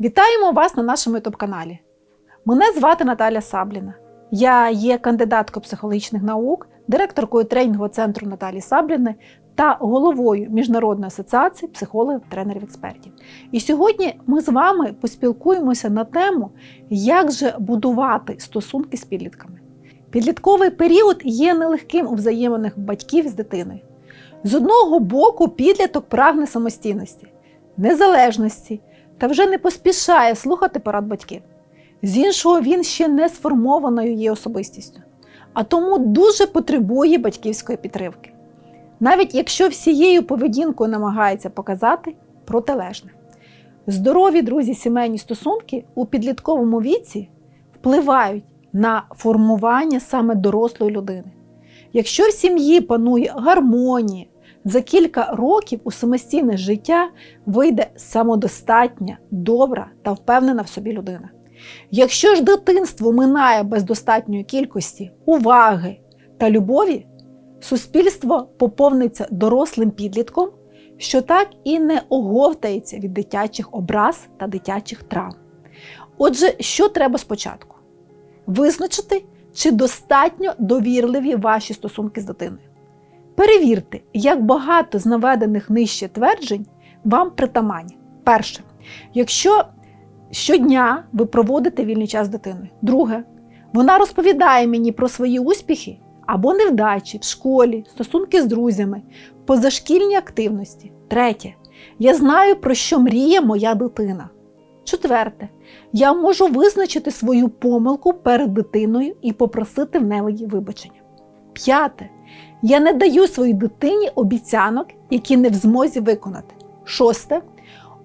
Вітаємо вас на нашому youtube каналі. Мене звати Наталя Сабліна. Я є кандидаткою психологічних наук, директоркою тренінгового центру Наталі Сабліни та головою Міжнародної асоціації психологів, тренерів, експертів. І сьогодні ми з вами поспілкуємося на тему, як же будувати стосунки з підлітками. Підлітковий період є нелегким у взаєминах батьків з дитиною. З одного боку, підліток прагне самостійності, незалежності та вже не поспішає слухати порад батьків. З іншого, він ще не сформованою є особистістю, а тому дуже потребує батьківської підтримки. Навіть якщо всією поведінкою намагається показати протилежне. Здорові друзі, сімейні стосунки у підлітковому віці впливають на формування саме дорослої людини. Якщо в сім'ї панує гармонія, за кілька років у самостійне життя вийде самодостатня, добра та впевнена в собі людина. Якщо ж дитинство минає без достатньої кількості уваги та любові, суспільство поповниться дорослим підлітком, що так і не оговтається від дитячих образ та дитячих травм. Отже, що треба спочатку? Визначити, чи достатньо довірливі ваші стосунки з дитиною. Перевірте, як багато з наведених нижче тверджень вам притаманні. Перше, якщо щодня ви проводите вільний час з дитиною. Друге, вона розповідає мені про свої успіхи або невдачі в школі, стосунки з друзями, позашкільні активності. Третє, я знаю, про що мріє моя дитина. Четверте, я можу визначити свою помилку перед дитиною і попросити в неї вибачення. П'яте. Я не даю своїй дитині обіцянок, які не в змозі виконати. Шосте.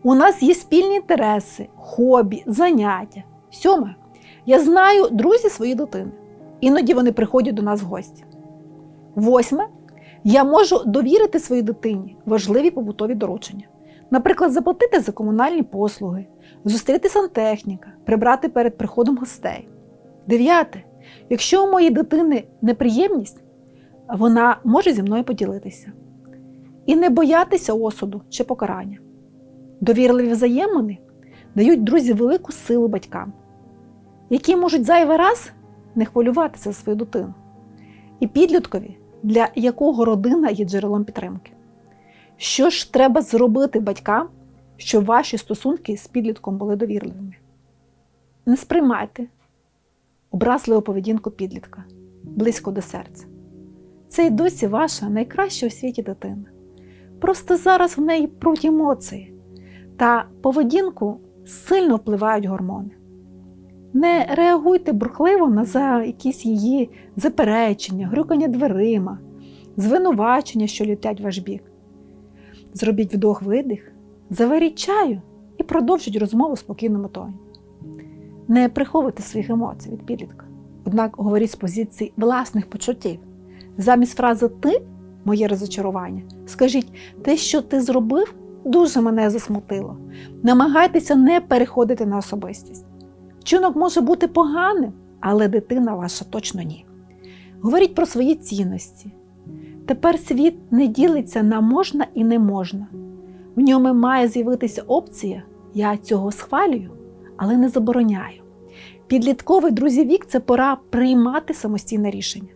У нас є спільні інтереси, хобі, заняття. Сьоме. Я знаю друзі своєї дитини. Іноді вони приходять до нас в гості. Восьме. Я можу довірити своїй дитині важливі побутові доручення. Наприклад, заплатити за комунальні послуги, зустріти сантехніка, прибрати перед приходом гостей. Дев'яте. Якщо у моєї дитини неприємність, вона може зі мною поділитися. І не боятися осуду чи покарання. Довірливі взаємини дають друзі велику силу батькам, які можуть зайвий раз не хвилюватися за свою дитину, і підліткові, для якого родина є джерелом підтримки. Що ж треба зробити батькам, щоб ваші стосунки з підлітком були довірливими? Не сприймайте образливу поведінку підлітка близько до серця. Це й досі ваша найкраща у світі дитина. Просто зараз в неї пруть емоції та поведінку сильно впливають гормони. Не реагуйте бурхливо на за якісь її заперечення, грюкання дверима, звинувачення, що літять в ваш бік. Зробіть вдох-видих, заваріть чаю і продовжіть розмову в спокійному тоні. Не приховуйте своїх емоцій від підлітка, однак говоріть з позиції власних почуттів. Замість фрази ти моє розочарування, скажіть, те, що ти зробив, дуже мене засмутило. Намагайтеся не переходити на особистість. Вчинок може бути поганим, але дитина ваша точно ні. Говоріть про свої цінності. Тепер світ не ділиться на можна і не можна. В ньому має з'явитися опція, я цього схвалюю, але не забороняю. Підлітковий друзі вік це пора приймати самостійне рішення.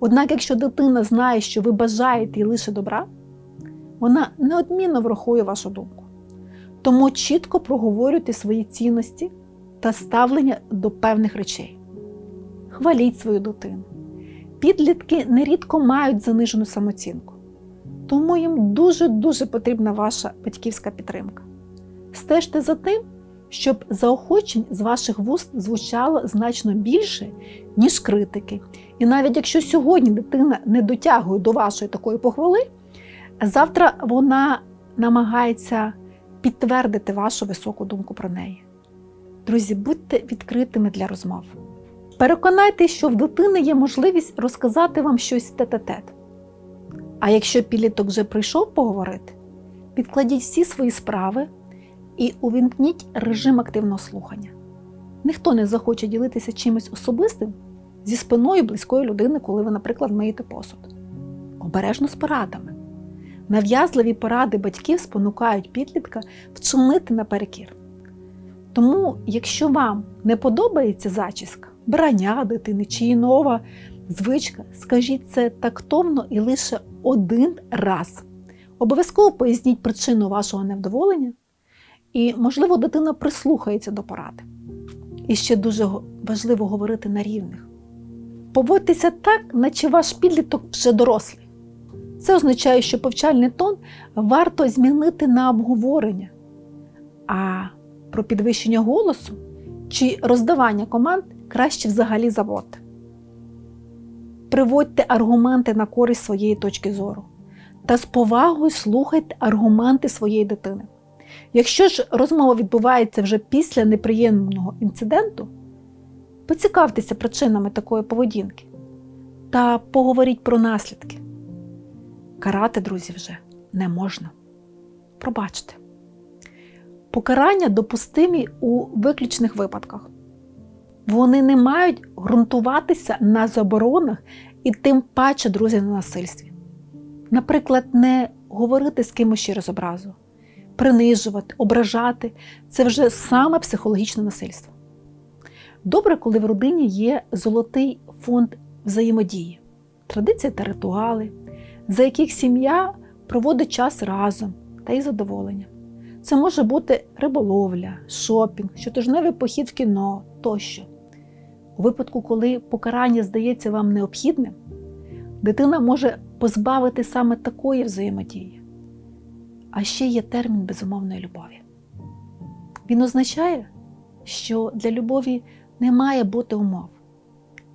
Однак, якщо дитина знає, що ви бажаєте їй лише добра, вона неодмінно врахує вашу думку. Тому чітко проговорюйте свої цінності та ставлення до певних речей. Хваліть свою дитину. Підлітки нерідко мають занижену самооцінку, тому їм дуже-дуже потрібна ваша батьківська підтримка. Стежте за тим, щоб заохочень з ваших вуст звучало значно більше, ніж критики. І навіть якщо сьогодні дитина не дотягує до вашої такої похвали, завтра вона намагається підтвердити вашу високу думку про неї. Друзі, будьте відкритими для розмов. Переконайтеся, що в дитини є можливість розказати вам щось тет-а-тет. А якщо підліток вже прийшов поговорити, відкладіть всі свої справи і увімкніть режим активного слухання. Ніхто не захоче ділитися чимось особистим зі спиною близької людини, коли ви, наприклад, миєте посуд. Обережно з порадами. Нав'язливі поради батьків спонукають підлітка вчинити наперекір. Тому, якщо вам не подобається зачіска, брання дитини чи нова звичка, скажіть це тактовно і лише один раз. Обов'язково поясніть причину вашого невдоволення, і, можливо, дитина прислухається до поради. І ще дуже важливо говорити на рівних. Поводьтеся так, наче ваш підліток вже дорослий. Це означає, що повчальний тон варто змінити на обговорення. А про підвищення голосу чи роздавання команд краще взагалі забути. Приводьте аргументи на користь своєї точки зору та з повагою слухайте аргументи своєї дитини. Якщо ж розмова відбувається вже після неприємного інциденту, поцікавтеся причинами такої поведінки та поговоріть про наслідки. Карати, друзі, вже не можна. Пробачте. Покарання допустимі у виключних випадках. Вони не мають ґрунтуватися на заборонах і тим паче, друзі, на насильстві. Наприклад, не говорити з кимось через образу, принижувати, ображати це вже саме психологічне насильство. Добре, коли в родині є золотий фонд взаємодії, традиції та ритуали, за яких сім'я проводить час разом та із задоволенням. Це може бути риболовля, шопінг, щотижневий похід в кіно тощо. У випадку, коли покарання здається вам необхідним, дитина може позбавити саме такої взаємодії. А ще є термін безумовної любові. Він означає, що для любові не має бути умов.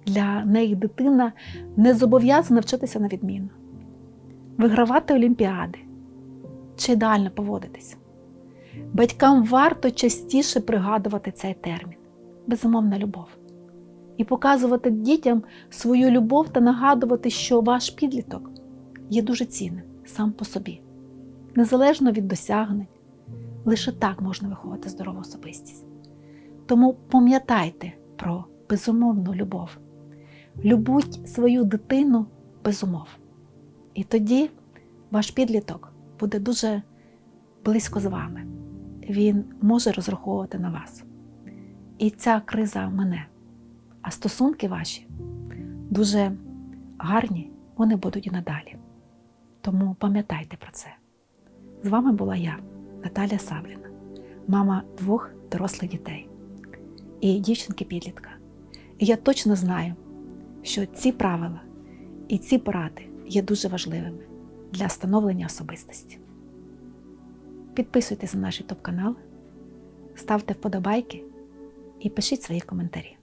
Для неї дитина не зобов'язана вчитися на відміну, вигравати олімпіади чи ідеально поводитися. Батькам варто частіше пригадувати цей термін безумовна любов. І показувати дітям свою любов та нагадувати, що ваш підліток є дуже цінним сам по собі, незалежно від досягнень. Лише так можна виховати здорову особистість. Тому пам'ятайте про безумовну любов. Любіть свою дитину без умов. І тоді ваш підліток буде дуже близько з вами. Він може розраховувати на вас. І ця криза мине. А стосунки ваші дуже гарні, вони будуть і надалі. Тому пам'ятайте про це. З вами була я, Наталя Савліна, мама двох дорослих дітей і дівчинки-підлітка. І я точно знаю, що ці правила і ці поради є дуже важливими для становлення особистості. Підписуйтесь на наш YouTube канал, ставте вподобайки і пишіть свої коментарі.